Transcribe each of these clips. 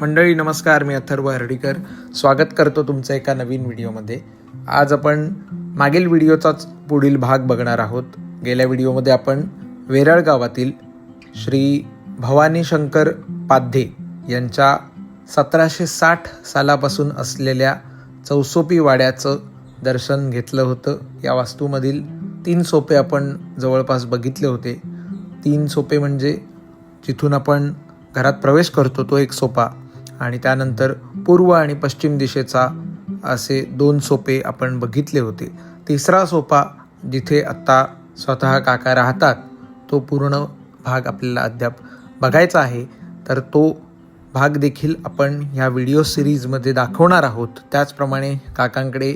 मंडळी नमस्कार. मी अथर्व हर्डीकर. स्वागत करतो तुमचं एका नवीन व्हिडिओमध्ये. आज आपण मागील व्हिडिओचाच पुढील भाग बघणार आहोत. गेल्या व्हिडिओमध्ये आपण वेरळ गावातील श्री भवानी शंकर पाध्ये यांच्या सतराशे साठ सालापासून असलेल्या चौसोपी वाड्याचं दर्शन घेतलं होतं. या वास्तूमधील तीन सोपे आपण जवळपास बघितले होते. तीन सोपे म्हणजे जिथून आपण घरात प्रवेश करतो तो एक सोपा. आणि त्यानंतर पूर्व आणि पश्चिम दिशेचा असे दोन सोपे आपण बघितले होते. तिसरा सोपा जिथे आत्ता स्वतः काका राहतात तो पूर्ण भाग आपल्याला अद्याप बघायचा आहे. तर तो भाग देखील आपण ह्या व्हिडिओ सिरीजमध्ये दाखवणार आहोत. त्याचप्रमाणे काकांकडे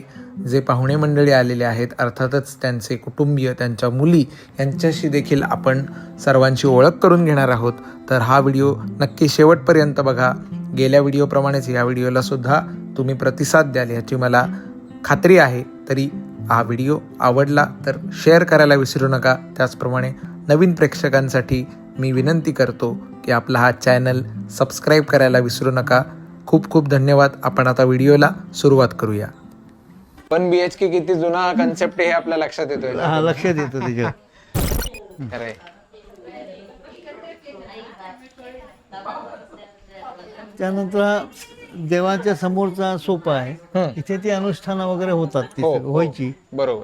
जे पाहुणे मंडळी आलेले आहेत अर्थातच त्यांचे कुटुंबीय त्यांच्या मुली यांच्याशी देखील आपण सर्वांची ओळख करून घेणार आहोत. तर हा व्हिडिओ नक्की शेवटपर्यंत बघा. गेल्या व्हिडिओप्रमाणेच या व्हिडिओला सुद्धा तुम्ही प्रतिसाद द्याल याची मला खात्री आहे. तरी हा व्हिडिओ आवडला तर शेअर करायला विसरू नका. त्याचप्रमाणे नवीन प्रेक्षकांसाठी मी विनंती करतो की आपला हा चॅनल सबस्क्राईब करायला विसरू नका. खूप खूप धन्यवाद. आपण आता व्हिडिओला सुरुवात करूया. वन बी एच के किती जुना कन्सेप्ट हे आपल्या लक्षात येतोय. हा लक्षात येतं त्याच्यात खरंय. त्यानंतर देवाच्या समोरचा सोपा आहे. इथे ती अनुष्ठानं वगैरे होतात ती हो, हो. व्हायची. बरोबर.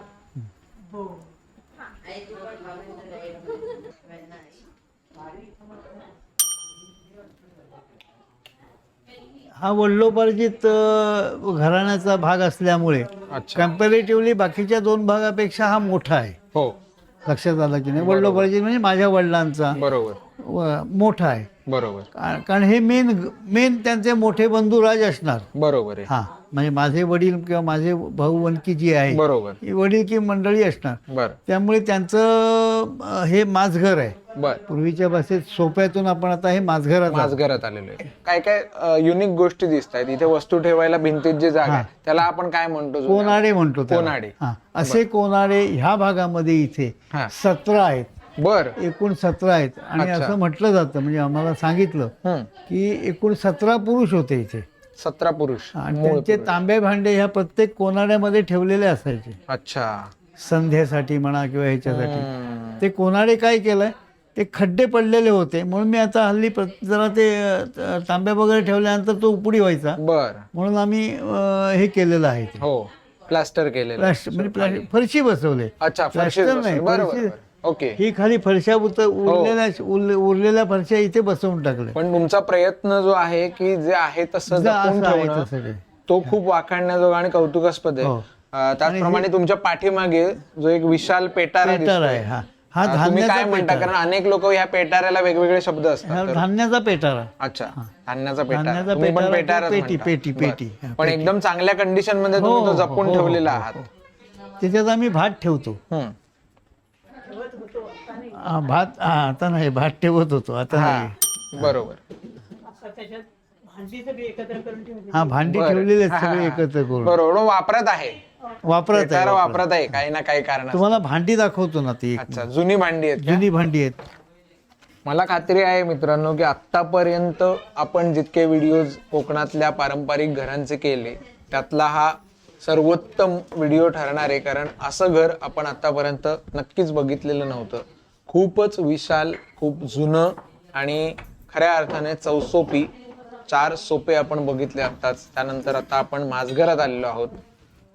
हा वडिलोपार्जित अं, घराण्याचा भाग असल्यामुळे अच्छा. कम्पॅरेटिव्हली बाकीच्या दोन भागापेक्षा हा मोठा आहे. हो. लक्षात आलं की नाही? वडिलोपार्जित म्हणजे माझ्या वडिलांचा. बरोबर. मोठा आहे. बरोबर. कारण हे मेन मेन त्यांचे मोठे बंधू राज असणार. बरोबर आहे. हा म्हणजे माझे वडील किंवा माझे भाऊ वनकी जी आहे बरोबर. ही वडील की मंडळी असणार. बर. त्यामुळे त्यांचं हे माझघर आहे. बर. पूर्वीच्या भाषेत सोप्यातून आपण आता हे माझघरात आहोत. माझ घरात आलेलो आहे. काय काय युनिक गोष्टी दिसत आहेत. इथे वस्तू ठेवायला भिंतीत जी जागा त्याला आपण काय म्हणतो? कोनाडे म्हणतो. कोनाडे. हा असे कोनाडे ह्या भागामध्ये इथे. सतरा आहेत. बर. एकूण सतरा आहेत. आणि अच्छा. असं म्हटलं जातं म्हणजे आम्हाला सांगितलं हम्म. की एकूण सतरा पुरुष होते इथे. सतरा पुरुष आणि मूळ त्यांचे पुरुष. तांबे भांडे ह्या प्रत्येक कोनाड्यामध्ये ठेवलेले असायचे. अच्छा. संध्येसाठी म्हणा किंवा ह्याच्यासाठी. हम्म. ते कोणाडे काय केलंय? ते खड्डे पडलेले होते. म्हणून मी आता हल्ली जरा ते अ, तांब्या वगैरे ठेवल्यानंतर तो उपडी व्हायचा. बर. म्हणून आम्ही अ, हे केलेलं आहे ते. हो. प्लास्टर केलेलं प्लास्टर म्हणजे प्ला- फरशी बसवले. अच्छा फरशी प्लास्टर नाही, बरोबर फरशी. बरोबर. ओके ही खाली फरशा उत- उरलेल्या उरले- उरलेल्या फरशा इथे बसवून टाकले पण तुमचा प्रयत्न जो आहे की जे आहे तसं जा- जपून असं आहे ठेवणं तसं ते. तो खूप वाखाणण्याजोगा आणि कौतुकास्पद आहे हो. अं, त्याचप्रमाणे तुमच्या पाठीमागे जो एक विशाल पेटारा पेटार दिसतोय. आहे हा हा अं, तुम्ही काय धान्याचा म्हणता कारण अनेक लोक ह्या पेटाऱ्याला वेगवेगळे शब्द असतात हा धान्याचा पेटारा अच्छा धान्याचा पेटारा धान्याचा तुम्ही पण पेटारा, पेटाराच पेटी, म्हणता. पेटी, बरं. पेटी. हा, पण. एकदम चांगल्या कंडिशनमध्ये तुम्ही हो, तो हो, जपून हो, हो, ठेवलेला हो, आहात हो. त्याच्यात आम्ही भात ठेवतो हम्म. हा, भात हा आता नाही भात ठेवत होतो आता हा बरोबर. हा भांडी बरं. ठेवलेले आहेत हा, सगळे. एकत्र करून. बरोबर वापरत आहे. वापरत आहे वापरत. वापरत आहे काही ना काही कारण तुम्हाला भांडी दाखवतो ना ती एक. अच्छा जुनी भांडी आहेत? जुनी भांडी आहेत. मला खात्री आहे मित्रांनो की आत्तापर्यंत आपण जितके व्हिडिओज कोकणातल्या पारंपरिक घरांचे केले त्यातला हा सर्वोत्तम व्हिडिओ ठरणार आहे. कारण असं घर आपण आत्तापर्यंत नक्कीच बघितलेलं नव्हतं. खूपच विशाल खूप जुनं आणि खऱ्या अर्थाने चौसोपी चार सोपे आपण बघितले आत्ताच. त्यानंतर आता आपण माझघरात आलेलो आहोत.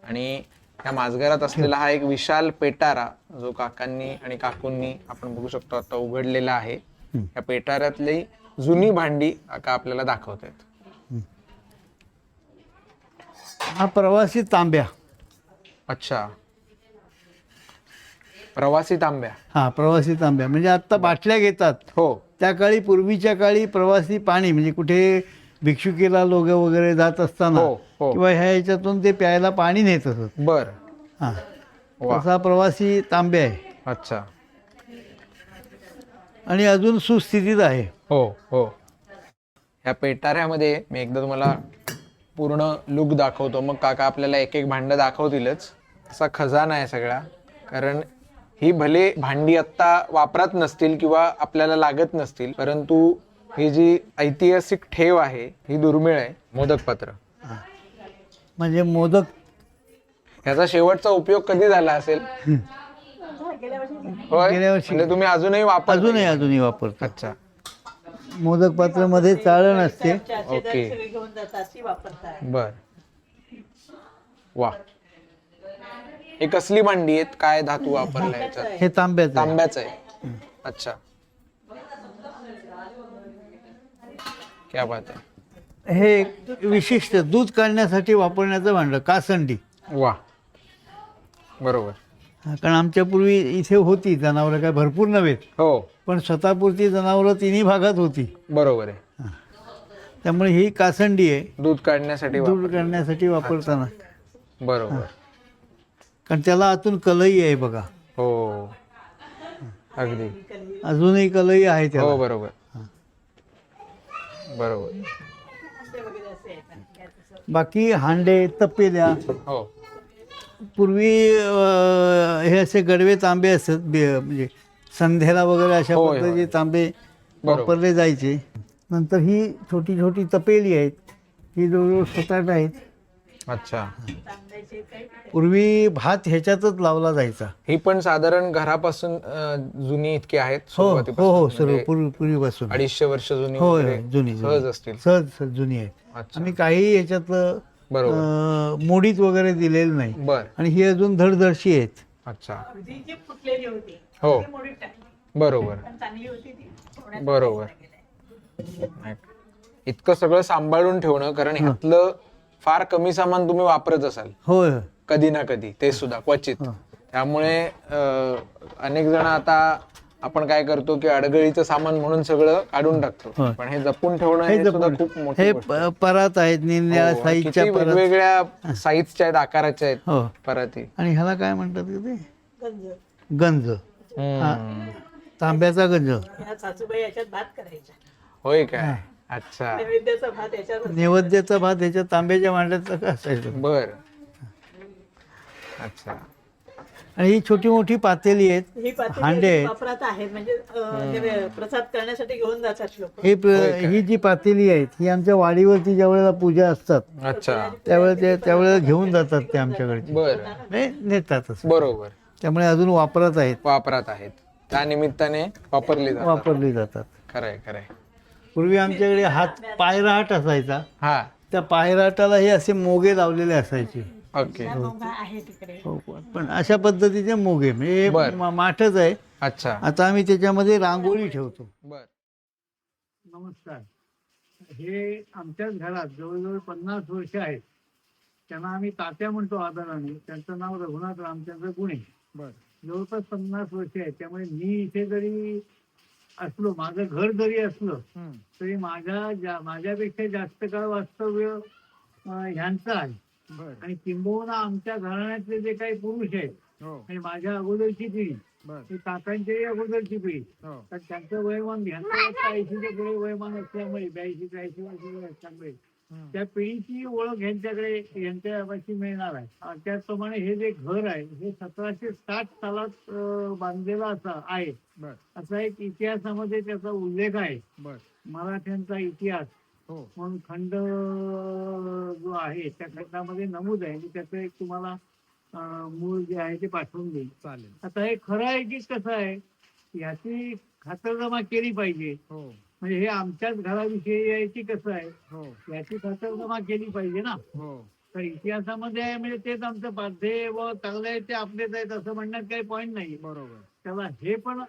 आणि या माझघरात असलेला हा एक विशाल पेटारा जो काकांनी आणि काकूंनी आपण बघू शकतो आता उघडलेला आहे. या पेटाऱ्यातली जुनी भांडी काका आपल्याला दाखवत आहेत हा प्रवासी तांब्या. अच्छा. प्रवासी तांब्या. हा प्रवासी तांब्या. म्हणजे आता बाटल्या घेतात. हो. त्या काळी पूर्वीच्या काळी प्रवासी पाणी म्हणजे कुठे भिक्षुकीला लोक वगैरे जात असताना हो, हो. किंवा ह्या ह्याच्यातून ते प्यायला पाणी नेत असत. बर. हा. वा. तसा प्रवासी तांब्या आहे. अच्छा. आणि अजून सुस्थितीत आहे. हो हो. ह्या पेटाऱ्यामध्ये मी एकदा तुम्हाला पूर्ण लुक दाखवतो. मग काका आपल्याला एक एक भांडं दाखवतीलच. असा खजाना आहे सगळा. कारण ही भले भांडी आत्ता वापरात नसतील किंवा आपल्याला लागत नसतील परंतु ही जी ऐतिहासिक ठेव आहे ही दुर्मिळ आहे मोदक पात्र. म्हणजे मोदक ह्याचा शेवटचा उपयोग कधी झाला असेल? होय? गेल्या वर्षी. म्हणजे तुम्ही अजूनही वापर अजूनही अजूनही वापरतात अच्छा. मोदक पात्रामध्ये चाळण असते. ओके. घेऊन जातात ती वापरतात. बर. वा. हे कसली भांडी आहेत? काय धातू वापरला याच्यात हे तांब्याचं आहे. तांब्याच आहे. अच्छा. क्या बात आहे. हे एक विशिष्ट दूध काढण्यासाठी वापरण्याचं भांडं कासंडी. वा. बरोबर. हा, कारण आमच्या पूर्वी इथे होती जनावरं काय भरपूर नव्हेत हो. पण स्वतःपुरती जनावरं तिन्ही भागात होती. बरोबर आहे. त्यामुळे ही कासंडी आहे. दूध काढण्यासाठी दूध काढण्यासाठी वापरताना. बरोबर. कारण त्याला आतून कलई आहे बघा. हो. अगदी. अजूनही कलई आहे हो त्याला बरोबर. बरोबर. बाकी हांडे तपेल्या. हो. पूर्वी अं, हे असे गडवे तांबे असत बे- म्हणजे संध्याला वगैरे अशा होय, पद्धतीचे. तांबे बरोबर. वापरले जायचे. नंतर ही छोटी छोटी तपेली आहेत. ही जवळजवळ सात आठ आहेत. अच्छा. पूर्वी भात ह्याच्यातच लावला जायचा. ही पण साधारण घरापासून अं, जुनी इतकी आहेत हो हो सुरुवातीपासून. हो सर्व म्हणजे पूर्वी पूर्वीपासून. अडीचशे वर्ष जुनी वगैरे. होय जुनी. सहज जुनी. असतील. सहज सहज जुनी आहे अच्छा. आम्ही काही बरोबर. अं, मोडीत वगैरे दिलेलं नाही. बर. आणि ही अजून धडधडशी आहेत. अच्छा. जी जी फुटलेली होती. हो. ती मोडीत टाकली. बरोबर. पण चांगली होती ती. ठेवण्यात बरोबर. नाही. इतकं सगळं सांभाळून ठेवणं कारण ह्यातलं फार कमी सामान तुम्ही वापरत असाल. होय. होय कधी ना कधी ते सुद्धा क्वचित. हो. त्यामुळे अं, अनेक जण आता आपण काय करतो की अडगळीचं सामान म्हणून सगळं काढून टाकतो. पण हे जपून ठेवणं हे हे सुद्धा खूप मोठी हे प- परात आहेत निरनिळ्या हो, साईजच्या परात. वेगवेगळ्या साईजच्या आहेत आकाराच्या आहेत हो. पराती. आणि ह्याला काय म्हणतात का ते? गंज. तांब्याचा गंज. होय काय? अच्छा. नैवेद्याचा भात याच्यात नैवेद्याचा भात ह्याच्या तांब्याच्या भांड्याचा का असायचं. बर. अच्छा. आणि ही छोटी मोठी पातेली आहेत. ही पातेली हांडे. वापरात आहेत. म्हणजे अं, हे प्रसाद करण्यासाठी घेऊन जातात लोक. हे ही जी पातेली आहेत ही आमच्या वाडीवरती ज्या वेळेला पूजा असतात अच्छा. त्यावेळेला ते त्यावेळेला घेऊन जातात ते आमच्याकडचे. बर. नाही नेतातच बरोबर. त्यामुळे अजून वापरत आहेत. वापरात आहेत. त्या निमित्ताने वापरली जातात. वापरली जातात. खरंय खरंय. पूर्वी आमच्याकडे हात पायराहाट असायचा. हा. त्या पायराटाला हे असे मोगे लावलेले असायचे. ओके. आहे तिकडे. हो, पण अशा पद्धतीचे मोगे म्हणजे बर. हे मा- माठच आहे. अच्छा. आता आम्ही त्याच्यामध्ये रांगोळी ठेवतो. बर. नमस्कार. हे आमच्याच घरात जवळजवळ पन्नास वर्ष आहेत. त्यांना आम्ही तात्या म्हणतो आदराने. त्यांचं नाव रघुनाथ रामचंद्र गुणे. बर. जवळपास पन्नास वर्ष आहेत. त्यामुळे मी इथे जरी असलो माझं घर जरी असलं तरी माझ्या जा- माझ्यापेक्षा जास्त काळ वास्तव्य ह्यांचं आहे. आणि किंबहुना आमच्या घराण्यातले जे काही पुरुष आहेत हो. आणि माझ्या अगोदरची पिढी काकांच्याही अगोदरची पिढी हो. तर त्यांचं वयमान ह्यांचं ऐंशीच्या पुढे वयमान असल्यामुळे ब्याऐंशी त्र्याऐंशी वर्ष असल्यामुळे त्या पिढीची ओळख ह्यांच्याकडे यांच्यापाशी मिळणार आहे. त्याचप्रमाणे हे जे घर आहे हे सतराशे साठ सालात बांधलेलं असं आहे. असा एक इतिहासामध्ये त्याचा उल्लेख आहे. मराठ्यांचा इतिहास. हो. म्हणून खंड जो आहे त्या खंडामध्ये नमूद आहे. मी त्याचं एक तुम्हाला मूळ जे आहे ते पाठवून देईल चालेल. आता हे खरं आहे की कसं आहे याची खातरजमा केली पाहिजे. हो. म्हणजे हे आमच्याच घराविषयी आहे की कसं आहे हो. याची खातरजमा केली पाहिजे ना. हो. तर इतिहासामध्ये आहे म्हणजे तेच आमचं पाध्ये व चांगलं आहे ते आपलेच आहेत असं म्हणण्यात काही पॉईंट नाही बरोबर. त्याला हे पण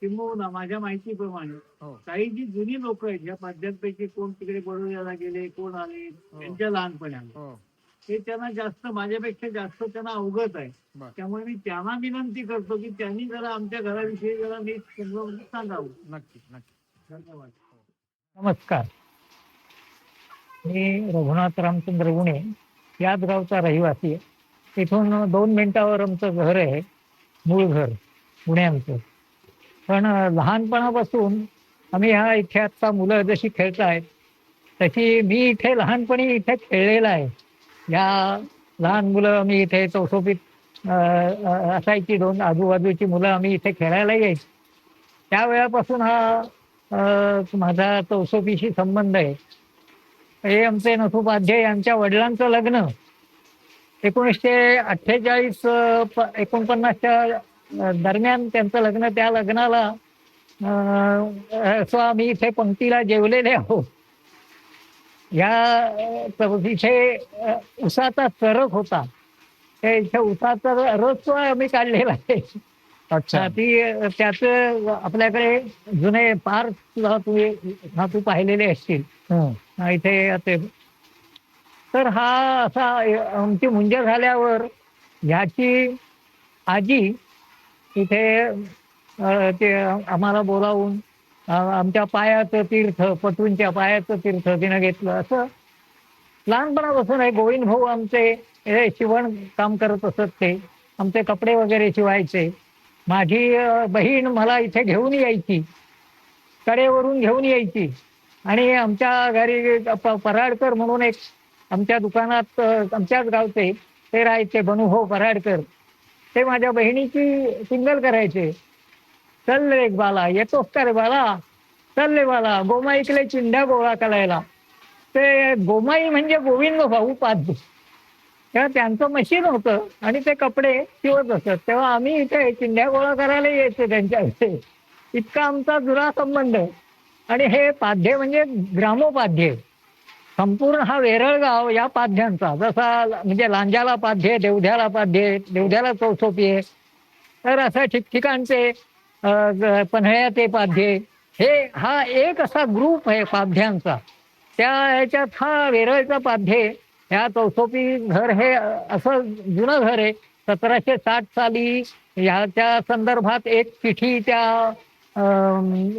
किंबहुना माझ्या माहितीप्रमाणे हो. काही जी जुनी लोक आहेत या पाद्यांपैकी कोण तिकडे बडोद्याला गेले कोण आले त्यांच्या लहानपणी हो. त्यांना जास्त माझ्यापेक्षा जास्त त्यांना अवगत आहे. त्यामुळे मी त्यांना विनंती करतो की त्यांनी जरा आमच्या घराविषयी जरा नीट समजावून सांगावं. नक्की नक्की नमस्कार. मी रघुनाथ रामचंद्र गुणे याच गावचा रहिवासी आहे. इथून दोन मिनिटावर आमचं घर आहे मूळ घर पुण्याचं. पण लहानपणापासून आम्ही ह्या इथे आत्ता मुलं जशी खेळतायत तशी मी इथे लहानपणी इथे खेळलेला आहे. या लहान मुलं आम्ही इथे चौसोपीत असायची दोन आजूबाजूची मुलं आम्ही इथे खेळायला यायची. त्यावेळापासून हा माझा चौसोपीशी संबंध आहे. हे आमचे नथुपाध्ये यांच्या वडिलांचं लग्न. एकोणीसशे अठ्ठेचाळीस एकोणपन्नासच्या दरम्यान त्यांचं लग्न त्या लग्नाला असं आम्ही इथे पंक्तीला जेवलेले आहोत. या अं, चौथीचे उसाचा चरक होता. त्या इथे उसाचा रस आम्ही काढलेला आहे. अच्छा. ती त्याच आपल्याकडे जुने पार्क सुद्धा तू हा तू पाहिलेले असतील. हा, इथे ते. तर हा असा आमची मुंज झाल्यावर ह्याची आजी इथे ते आम्हाला बोलावून आमच्या पायाचं तीर्थ पटूंच्या पायाचं तीर्थ तिनं घेतलं. असं लहानपणापासून आहे गोविंद भाऊ आमचे हे शिवण काम करत असत ते. आमचे कपडे वगैरे शिवायचे. माझी बहीण मला इथे घेऊन यायची. कडेवरून घेऊन यायची. आणि आमच्या घरी प- पराडकर म्हणून एक आमच्या दुकानात आमच्याच गावचे ते राहायचे बनुभव हो पराडकर. ते माझ्या बहिणीची सिंगल करायचे. चल रे बाला येतोस का रे बाला? चल रे बाला गोमाईकले चिंध्या गोळा करायला. ते गोमाई म्हणजे गोविंद भाऊ पाध्ये तेव्हा त्यांचं मशीन होतं आणि ते कपडे शिवत असत. तेव्हा आम्ही इथे चिंध्या गोळा करायला यायचो त्यांच्याकडे. इतका आमचा जुना संबंध. आणि हे पाध्य म्हणजे ग्रामोपाध्य संपूर्ण हा वेरळगाव या पाध्यांचा जसा म्हणजे लांजाला पाध्ये देवध्याला पाध्ये देवध्याला चौसोपी आहे. तर असं ठिकठिकाणचे अ, ते पन्हाळ्याचे पाध्ये हे हा एक असा ग्रुप आहे पाध्यांचा त्या ह्याच्यात हा वेरळचा पाध्ये ह्या चौसोपी घर हे असं जुनं घर आहे. सतराशे साठ साली ह्याच्या संदर्भात एक चिठी त्या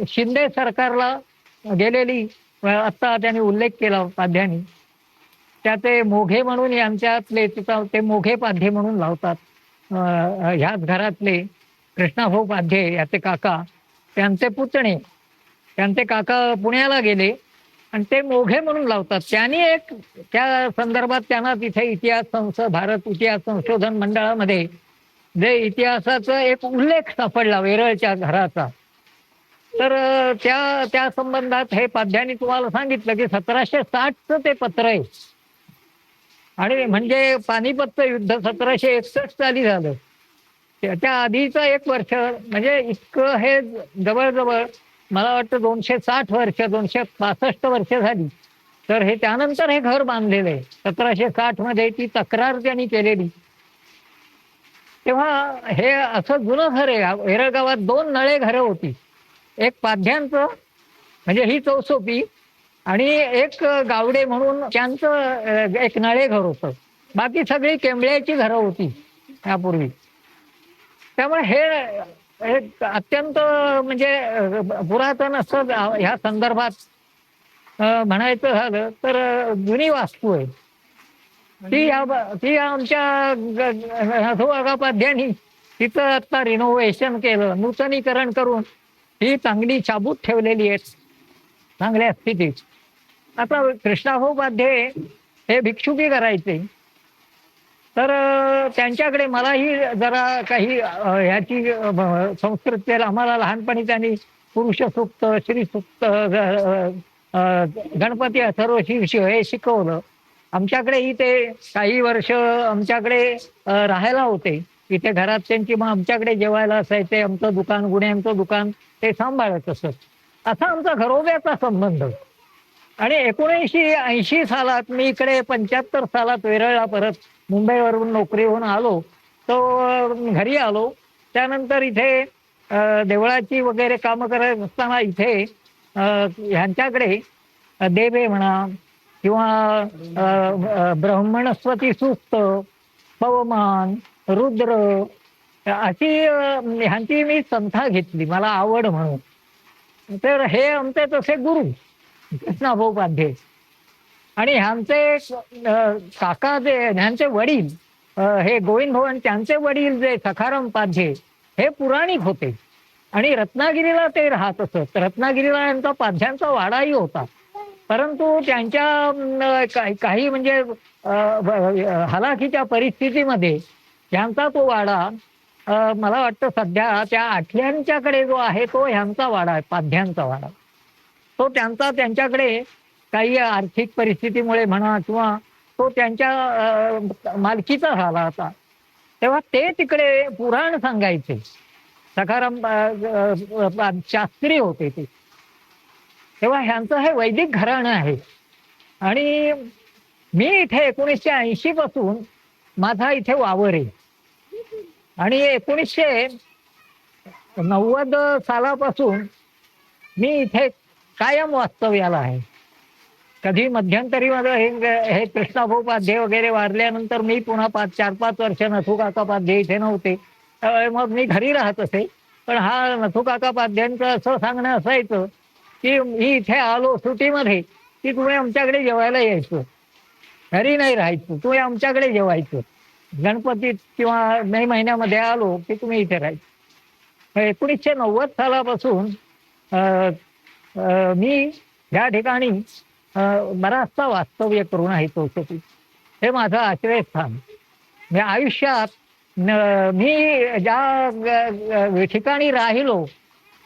शिंदे सरकारला गेलेली. आत्ता त्यांनी उल्लेख केला पाध्यानी त्या ते मोघे म्हणून यांच्यातले तिथं ते मोघे पाध्ये म्हणून लावतात. ह्याच घरातले कृष्णाभाऊ पाध्ये याचे काका त्यांचे पुतणे त्यांचे काका पुण्याला गेले. आणि ते मोघे म्हणून लावतात. त्यांनी एक त्या संदर्भात त्यांना तिथे इतिहास संस्था भारत इतिहास संशोधन मंडळामध्ये जे इतिहासाचा एक उल्लेख सापडला वेरळच्या घराचा. तर त्या त्या संबंधात हे पाध्यानी तुम्हाला सांगितलं की सतराशे साठचं ते पत्र आहे. आणि म्हणजे पानिपतचं युद्ध सतराशे एकसष्ट साली झालं. त्याच्या आधीचं एक वर्ष म्हणजे इतकं हे जवळजवळ मला वाटतं दोनशे साठ वर्ष दोनशे पासष्ट वर्ष झाली. तर हे त्यानंतर हे घर बांधलेलं आहे. सतराशे साठमध्ये ती तक्रार त्यांनी केलेली. तेव्हा हे असं जुनं घर आहे. वेरळ गावात दोन नळे घरं होती. एक पाध्यांचं म्हणजे ही चौसोपी आणि एक गावडे म्हणून त्यांचं एक नळे घर होतं. बाकी सगळी केंबळ्याची घरं होती यापूर्वी. त्यामुळे हे एक अत्यंत म्हणजे पुरातन असं ह्या संदर्भात म्हणायचं झालं तर जुनी वास्तू आहे ती या ती आमच्या नथुवागापाध्यानी तिचं आता रिनोव्हेशन केलं नूतनीकरण करून ही चांगली चाबूत ठेवलेली आहे चांगल्या स्थितीत. आता कृष्णाभोपाध्ये हे भिक्षुकी करायचे. तर त्यांच्याकडे मलाही जरा काही ह्याची संस्कृतीला आम्हाला लहानपणी त्यांनी पुरुष सुक्त श्री गणपती सर्वशी हे शिकवलं. आमच्याकडेही ते काही वर्ष आमच्याकडे राहायला होते. इथे घरात त्यांची मग आमच्याकडे जेवायला असायचे. आमचं दुकान गुन्ह्यांचं दुकान ते सांभाळत असत. असा आमचा घरोब्याचा संबंध. आणि एकोणीसशे ऐंशी सालात मी इकडे पंच्याहत्तर सालात वेरळला परत मुंबईवरून नोकरीहून आलो तो घरी आलो. त्यानंतर इथे देवळाची वगैरे कामं करत असताना इथे ह्यांच्याकडे देवे म्हणा किंवा ब्रह्मणस्वती सुस्त पवमान रुद्र अशी ह्यांची मी संथा घेतली. मला आवड म्हणून. तर हे आमचे तसे गुरु कृष्णाभोपाध्ये. आणि ह्यांचे काका जे ह्यांचे वडील हे गोविंद भवन त्यांचे वडील जे सखाराम पाध्ये हे पुराणिक होते. आणि रत्नागिरीला ते राहत असत. रत्नागिरीला यांचा पाध्यांचा वाडाही होता. परंतु त्यांच्या काही- म्हणजे हलाखीच्या परिस्थितीमध्ये त्यांचा तो वाडा मला वाटतं सध्या त्या आठल्यांच्याकडे जो आहे तो ह्यांचा वाडा आहे पाध्यांचा वाडा. तो त्यांचा त्यांच्याकडे काही आर्थिक परिस्थितीमुळे म्हणा किंवा तो त्यांच्या मालकीचा झाला होता. तेव्हा ते तिकडे पुराण सांगायचे. सखाराम शास्त्री होते ते. तेव्हा ह्यांचं हे वैदिक घराणं आहे. आणि मी इथे एकोणीसशे ऐंशी पासून माझा इथे वावर आहे. आणि एकोणीसशे नव्वद सालापासून मी इथे कायम वास्तव्याला आहे. कधी मध्यंतरी माझं हे हे कृष्णाभोपाध्ये वगैरे वारल्यानंतर मी पुन्हा पाच चार पाच वर्ष नथुकाका पाध्ये इथे नव्हते. मग मी घरी राहत असे. पण हा नथुकाका पाध्यांचं असं सांगणं असायचं की मी इथे आलो सुटीमध्ये की तुम्ही आमच्याकडे जेवायला यायचं. घरी नाही राहायचं. तुम्ही आमच्याकडे जेवायचं. गणपतीत किंवा मे महिन्यामध्ये आलो की तुम्ही इथे राहायचं. एकोणीसशे नव्वद सालापासून अं, मी या ठिकाणी बराचसा वास्तव्य करून आहे चौकटीत हे माझं आश्रयस्थान. मी आयुष्यात मी ज्या ठिकाणी राहिलो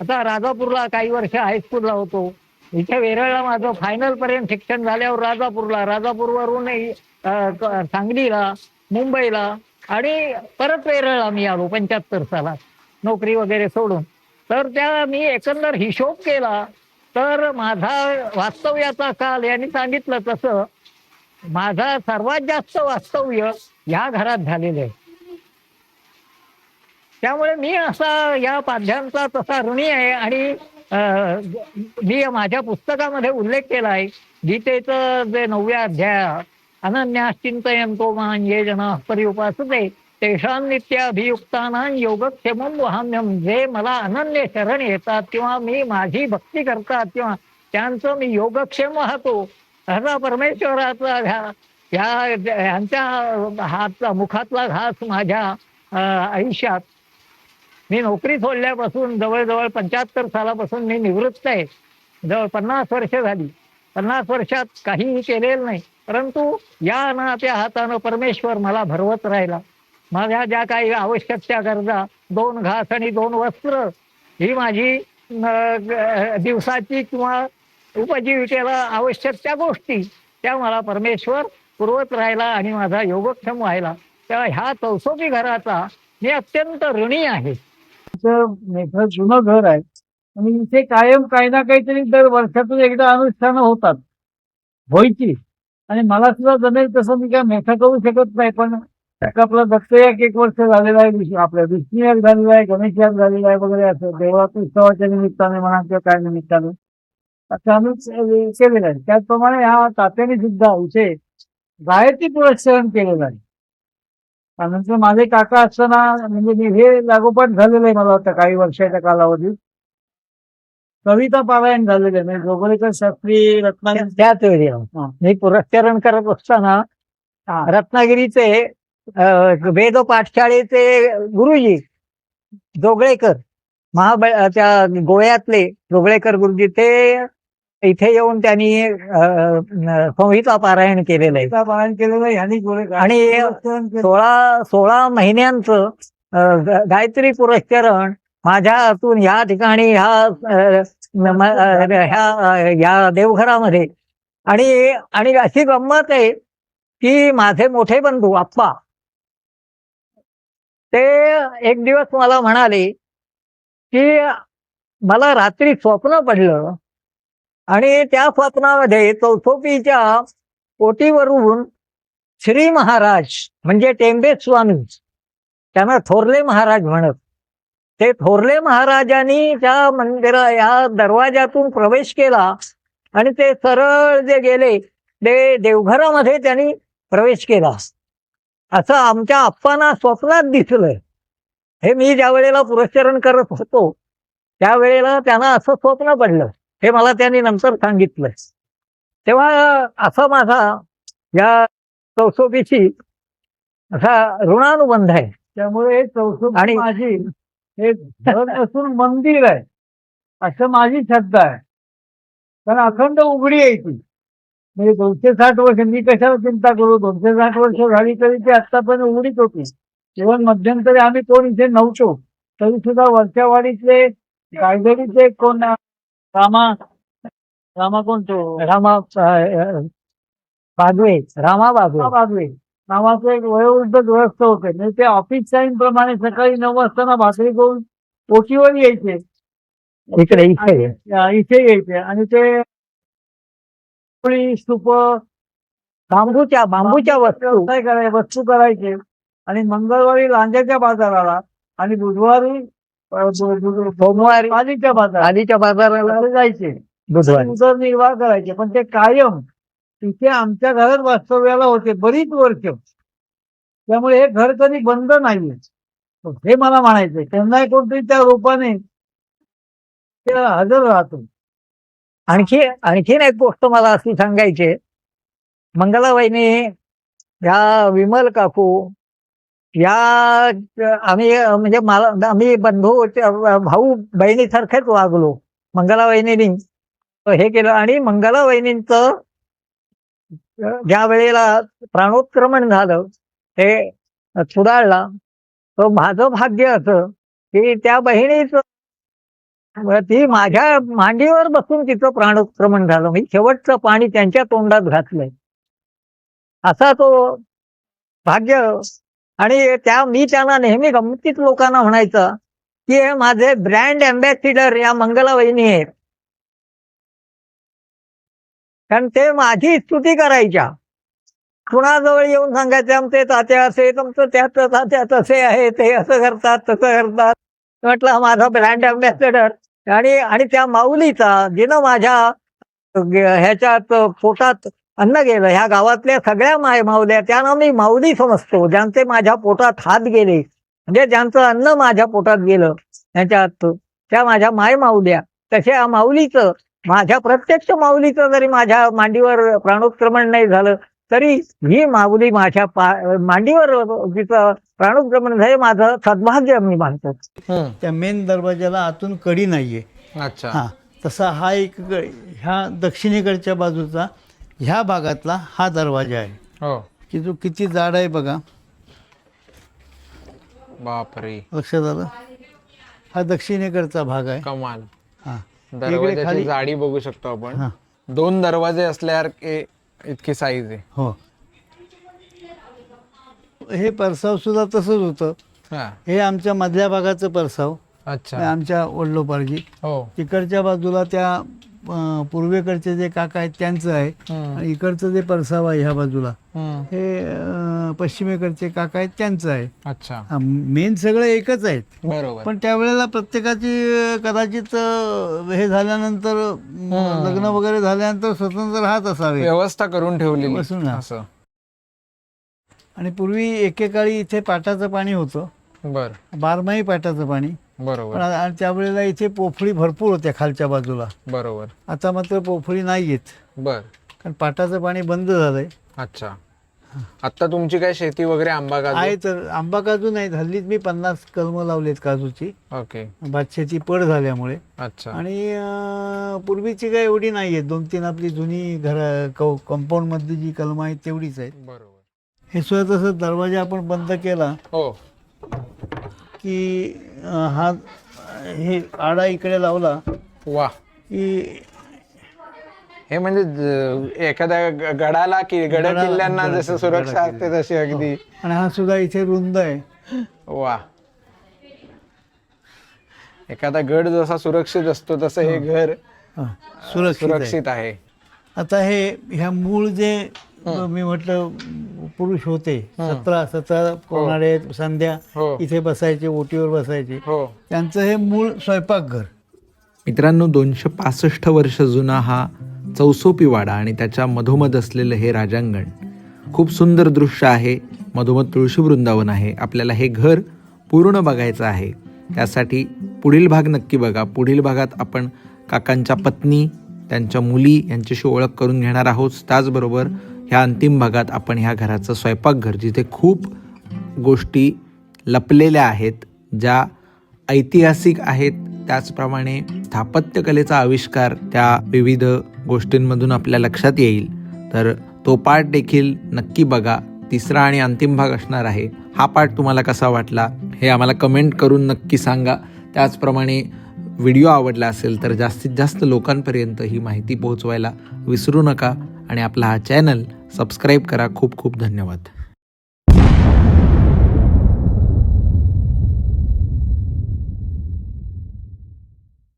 आता राजापूरला काही वर्ष हायस्कूलला होतो. इथे वेरळला माझं फायनल पर्यंत शिक्षण झाल्यावर राजापूरला राजापूरवरून सांगलीला मुंबईला आणि परत वेरळला मी आलो पंच्याहत्तर सालात. नोकरी वगैरे सोडून. तर त्या मी एकंदर हिशोब केला तर माझा वास्तव्याचा काल यांनी सांगितलं तसं माझा सर्वात जास्त वास्तव्य या घरात झालेलं आहे. त्यामुळे मी असा या पाध्यांचा तसा ऋणी आहे आणि मी माझ्या पुस्तकामध्ये उल्लेख केला आहे. गीतेचं जे नवव्या अध्याय अनन्या चिंतयंतो मान ये जन पर्युपासते तेषां नित्याभियुक्तानां योगक्षेमं वहाम्यम जे मला अनन्य शरण येतात किंवा मी माझी भक्ती करतात किंवा त्यांचं मी योगक्षेम वाहतो असा परमेश्वराचा घ्या ह्या यांच्या हातचा मुखातला घास माझ्या अं, आयुष्यात. मी नोकरी सोडल्यापासून जवळजवळ पंच्याहत्तर सालापासून मी निवृत्त आहे. जवळ पन्नास वर्ष झाली. पन्नास वर्षात काहीही केलेलं नाही. परंतु या अनाथ्या त्या हातानं परमेश्वर मला भरवत राहिला. माझ्या ज्या काही आवश्यक त्या गरजा दोन घास आणि दोन वस्त्र ही माझी दिवसाची किंवा उपजीविकेला आवश्यक त्या गोष्टी त्या मला परमेश्वर पुरवत राहिला आणि माझा योगक्षम व्हायला. तेव्हा ह्या चौसोपी घराचा मी अत्यंत ऋणी आहे. आमचं जुनं घर आहे. आणि इथे कायम काही ना काहीतरी दर वर्षातून एकदा अनुष्ठानं होतात. व्हायची आणि मला सुद्धा जमेल तसं मी काय मोठं करू शकत नाही पण आपला दत्त एक एक वर्ष झालेला आहे विष्णू- आपल्या विष्णू याग झालेला आहे गणेश याग झालेला आहे वगैरे असं. देवळात उत्सवाच्या निमित्ताने म्हणा किंवा काय निमित्ताने. असं आम्ही केलेलं आहे. त्याचप्रमाणे ह्या तात्याने सुद्धा इथे गायत्री पुरस्करण केलेलं आहे. त्यानंतर माझे काका असताना म्हणजे मी हे लागोपाठ झालेलं आहे मला वाटतं काही वर्षाच्या कालावधीत. कविता पारायण झालेलं आहे. म्हणजे जोगळेकर शास्त्री रत्नागिरी त्याच वेळी मी पुरस्करण करत असताना. रत्नागिरीचे वेद पाठशाळेचे गुरुजी जोगळेकर महाबळ त्या गोव्यातले जोगळेकर गुरुजी ते इथे येऊन त्यांनी संहिता पारायण केलेलं आहे पारायण केलेलं आणि. सोळा सोळा महिन्यांचं गायत्री पुरस्करण माझ्या हातून ह्या ठिकाणी ह्या ह्या ह्या देवघरामध्ये आणि आणि अशी गंमत आहे की माझे मोठे बंधू आप्पा ते एक दिवस मला म्हणाले की मला रात्री स्वप्न पडलं आणि त्या स्वप्नामध्ये चौथोपीच्या पोटीवरून श्री महाराज म्हणजे टेंबे स्वामी त्यांना थोरले महाराज म्हणत. ते थोरले महाराजांनी त्या मंदिरा या दरवाजातून प्रवेश केला आणि ते सरळ जे गेले ते देवघरामध्ये त्यांनी प्रवेश केला. असं आमच्या आप्पांना स्वप्नात दिसलं हे मी ज्या वेळेला पुरस्करण करत होतो त्यावेळेला त्यांना असं स्वप्न पडलं. हे मला त्यांनी नंतर सांगितलं तेव्हा असा माझा या चौसोबीची असा ऋणानुबंध आहे. त्यामुळे चौसष्ट आणि- माझी हे असून मंदिर आहे. असं माझी श्रद्धा आहे. कारण अखंड उघडी आहे ती. म्हणजे दोनशे साठ वर्ष मी कशाला चिंता करू? दोनशे साठ वर्ष झाली तरी ती आतापर्यंत उघडीच होती. इव्हन मध्यंतरी आम्ही कोण इथे नव्हतो. तरी सुद्धा वरच्या वाडीतले गायदरीचे कोण रामा रामा कोण तो रामा बागवे रामा बागवे. बागवे. नावाचं एक वयोवृद्ध गृहस्थ होते. म्हणजे ते ऑफिस टाइम प्रमाणे सकाळी नऊ वाजताना भाकरी करून ओटीवर यायचे. इकडे आणि इथे यायचे. आणि ते पोळी, स्तूप बांबूच्या बांबूच्या वस्तू. व्यवसाय करायचे वस्तू करायचे. आणि मंगळवारी लांजाच्या बाजाराला आणि बुधवारी सोमवारी पालीच्या बाजारात आधीच्या बाजाराला जायचे. बुधवारी. उदरनिर्वाह करायचे. पण ते कायम तिथे आमच्या घरात वास्तव्याला होते बरीच वर्ष. त्यामुळे हे घर कधी बंद नाहीये. हे मला म्हणायचंय. त्यांना कोणतरी त्या रूपाने हजर राहतो. आणखी आणखीन एक गोष्ट मला अशी सांगायची आहे. मंगला वहिनी विमल काकू या आम्ही म्हणजे मला आम्ही बंधू भाऊ बहिणीसारखेच वागलो मंगला हे केलं आणि मंगला वहिनींच ज्या वेळेला प्राणोत्क्रमण झालं हे सुधारला तर माझं भाग्य असं की त्या बहिणीचं ती माझ्या मांडीवर बसून तिचं प्राणोत्क्रमण झालं. मी शेवटचं पाणी त्यांच्या तोंडात घातलंय. असा तो भाग्य आणि त्या मी त्यांना नेहमी गमतीत लोकांना म्हणायचं की हे माझे ब्रँड अँबॅसिडर या मंगला वहिनी आहेत. कारण ते माझी स्तुती करायच्या. कुणाजवळ येऊन सांगायचे आमचे ताते असे तुमचं त्याचं तात्या तसे आहे ते असं करतात तसं करतात. म्हटलं माझा ब्रँड अँबॅसेडर आणि आणि त्या माऊलीचा जिनं माझ्या ह्याच्यात पोटात अन्न गेलं ह्या गावातल्या सगळ्या माय माऊल्या त्यांना मी माऊली समजतो. ज्यांचे माझ्या पोटात हात गेले म्हणजे ज्यांचं अन्न माझ्या पोटात गेलं ह्याच्यात त्या माझ्या माय माऊल्या. तशा या माऊलीचं माझ्या प्रत्यक्ष माऊलीचं जरी माझ्या मांडीवर प्राणोत्क्रमण नाही झालं तरी ही माऊली माझ्या पा मांडीवर तिचं प्राणोत्क्रमण झाले माझं सद्भाग्य मी मानतो. त्या मेन दरवाजाला आतून कडी नाहीये. अच्छा. हा तसा हा एक ह्या दक्षिणेकडच्या बाजूचा ह्या भागातला हा दरवाजा आहे. हो. की जो किती जाड आहे बघा. बापरे. लक्षात आलं? हा दक्षिणेकडचा भाग आहे. कमाल. हा. दरवाजाची खाली- जाडी बघू शकतो आपण. हा. दोन दरवाजे असल्यासारखे इतकी साईज आहे. हो. हे परसाव सुद्धा तसंच होतं. हा. हे आमच्या मधल्या भागाचं परसाव. अच्छा. आमच्या वडलोपारजी हो. तिकडच्या बाजूला त्या अं, पूर्वेकडचे जे काका आहेत त्यांचं आहे. हम्म. आणि इकडचं जे परसाव आहे ह्या बाजूला. हम्म. हे अं, पश्चिमेकडचे काका आहेत त्यांचं आहे. अच्छा. मेन सगळं एकच आहेत. बरोबर. पण त्यावेळेला प्रत्येकाची अं, कदाचित अं, हे झाल्यानंतर अं, लग्न वगैरे झाल्यानंतर स्वतंत्र राहत असावे. व्यवस्था करून ठेवलेली बसून. असं. आणि पूर्वी एकेकाळी इथे पाटाचं पाणी होतं. बर. बारमाही पाटाचं पाणी. बरोबर. आणि त्यावेळेला इथे पोफळी भरपूर होत्या खालच्या बाजूला. बरोबर. आता मात्र पोफळी नाही आहेत बर. कारण पाटाचं पाणी बंद झालंय. अच्छा. आता तुमची काय शेती वगैरे आंबा आहे काजू तर आंबा काजू नाही हल्लीच मी पन्नास कलमं लावलेत काजूची. ओके. भातशेती पड झाल्यामुळे. अच्छा. आणि अं, पूर्वीची काय एवढी नाही आहेत. दोन तीन आपली जुनी घर कंपाऊंड मधली जी कलमं आहेत तेवढीच आहेत. बरोबर. हे सुद्धा तसं दरवाजा आपण बंद केला हो. की अं, हा हे आडा इकडे लावला वा. की हे म्हणजे ज- एखाद्या ग- गडाला कि गड किल्ल्यांना जसं सुरक्षा असते तशी अगदी. आणि हा सुद्धा इथे रुंद आहे. वा. एखादा गड जसा सुरक्षित असतो तसं हे घर हा, सुरक्षित आहे. सुरक्षित आहे. आता हे ह्या मूळ जे मी म्हटलं पुरुष होते. सतरा सतरा कोणाडे संध्या हो. इथे बसायचे ओटीवर बसायचे. हो. त्यांचं हे मूळ स्वयंपाकघर. मित्रांनो दोनशे पासष्ट वर्ष जुना हा चौसोपी वाडा आणि त्याच्या मधोमध असलेलं हे राजांगण. खूप सुंदर दृश्य आहे. मधोमध तुळशी वृंदावन आहे. आपल्याला हे घर पूर्ण बघायचं आहे. त्यासाठी पुढील भाग नक्की बघा. पुढील भागात आपण काकांच्या पत्नी त्यांच्या मुली यांच्याशी ओळख करून घेणार आहोत. त्याचबरोबर ह्या अंतिम भागात आपण ह्या घराचं स्वयंपाकघर जिथे खूप गोष्टी लपलेल्या आहेत ज्या ऐतिहासिक आहेत त्याचप्रमाणे स्थापत्यकलेचा आविष्कार त्या विविध गोष्टींमधून आपल्या लक्षात येईल. तर तो पार्ट देखील नक्की बघा. तिसरा आणि अंतिम भाग असणार आहे. हा पार्ट तुम्हाला कसा वाटला हे आम्हाला कमेंट करून नक्की सांगा. त्याचप्रमाणे व्हिडिओ आवडला असेल तर जास्तीत जास्त लोकांपर्यंत ही माहिती पोहोचवायला विसरू नका. आणि आपला हा चॅनल सबस्क्राईब करा. खूप खूप धन्यवाद.